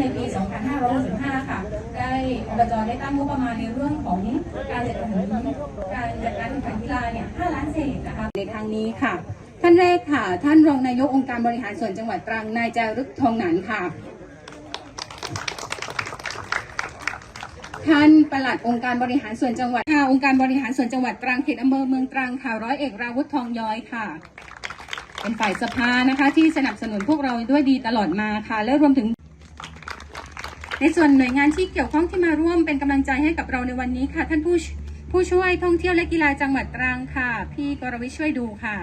ในปี 2565 ค่ะ ได้อบจได้ตั้งงบประมาณในเรื่องของการจัดการการจัดการแข่งขันกีฬาเนี่ย 5 ล้านเศษนะคะ ในทางนี้ค่ะ ท่านแรกค่ะ ท่านรองนายกองค์การบริหารส่วนจังหวัดตรัง นายจารึกทองหนันค่ะ ท่านปลัดองค์การบริหารส่วนจังหวัดค่ะองค์การบริหารส่วนจังหวัดตรังเขตอำเภอเมืองตรังค่ะร้อยเอกราวุฒทองย้อยค่ะเป็นฝ่ายสภานะคะที่สนับสนุนพวกเราด้วยดีตลอดมาค่ะ และรวมถึง ในส่วนหน่วยงานที่เกี่ยวข้องที่มาร่วมเป็นกำลังใจให้กับเราในวันนี้ค่ะ ท่านผู้ผู้ช่วยท่องเที่ยวและกีฬาจังหวัดตรังค่ะ พี่กรวิช่วยดูค่ะ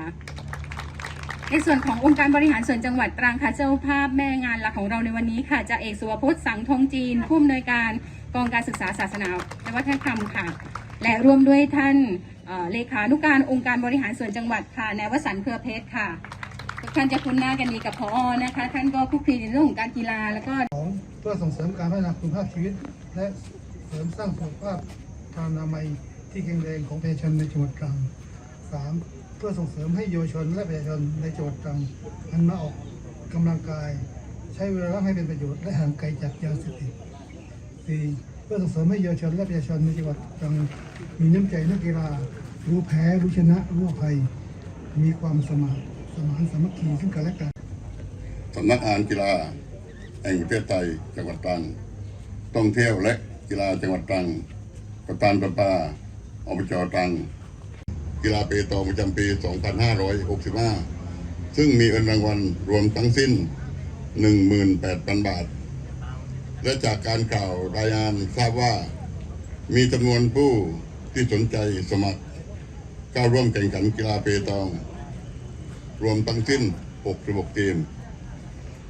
ในส่วนขององค์การบริหารส่วนจังหวัดตรังค่ะเจ้าภาพแม่งานหลักของเราในวันนี้ค่ะจะเอกสุวพจน์สังทองจีนผู้อำนวยการกองการศึกษาศาสนาและวัฒนธรรมค่ะ และร่วมด้วยท่านเอ่อเลขานุการองค์การบริหารส่วนจังหวัดค่ะนายวสันต์เครือเพชรค่ะ ท่านจะคุ้นหน้ากันดีกับพอนะคะ ท่านก็คุกคลีในเรื่องของการกีฬาแล้วก็ของเพื่อส่งเสริมการพัฒนาคุณภาพชีวิต และเสริมสร้างสุขภาพทางอนามัยที่แข็งแรงของประชาชนในจังหวัดตรังสามเพื่อส่งเสริมให้เยาวชนและประชาชนในจังหวัดตรังหันมาออกกำลังกาย ใช้เวลาว่างให้เป็นประโยชน์และห่างไกลจากยาเสพติดสี่เพื่อส่งเสริมให้เยาวชนและประชาชนในจังหวัดตรังมีน้ำใจนักกีฬารู้แพ้รู้ชนะรู้อภัย มีความสมัคร มานสามัคคีซึ่งกันและกันสำนักงานกีฬาแห่งประเทศไทยจังหวัดตรังท่องเที่ยวและกีฬาจังหวัดตรังประธานประปาอบจตรัง กีฬาเปตองประจำปี 2565 ซึ่งมีเงินรางวัลรวมทั้งสิ้น 18,000 บาท และจากการกล่าวรายงานทราบว่า มีจำนวนผู้ที่สนใจสมัคร เข้าร่วมแข่งขันกีฬาเปตอง รวมทั้งสิ้น 66 ทีม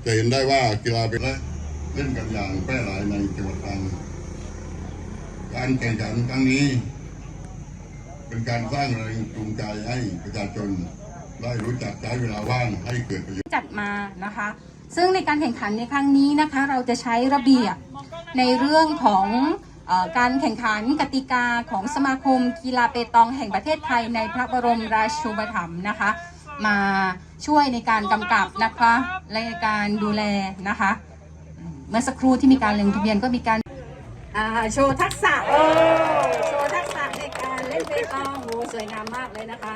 จะเห็นได้ว่ากีฬาเป็นและเล่นกันอย่างแพร่หลายในจังหวัดตรังการแข่งขันครั้งนี้ เป็นการสร้างแรงจูงใจให้ประชาชนได้รู้จักใช้เวลาว่างให้เกิดประโยชน์จัดมานะคะ ซึ่งในการแข่งขันในครั้งนี้นะคะ เราจะใช้ระเบียบในเรื่องของอการแข่งขันกติกาของสมาคมกีฬาเปตองแห่งประเทศไทยในพระบรมราชูปถัมภ์นะคะ มาช่วยในการกำกับนะคะและในการดูแลนะคะอืมเมื่อสักครู่ที่มีการลงทะเบียนก็มีการอ่าโชว์ทักษะโอ้โชว์ทักษะในการเล่นเปตองโอ้สวยงามมากเลยนะคะ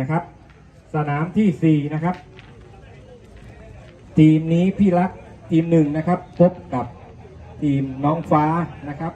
นะครับ สนามที่ 4 นะครับ ทีมนี้พี่รักทีมหนึ่งนะครับ พบกับทีมน้องฟ้านะครับ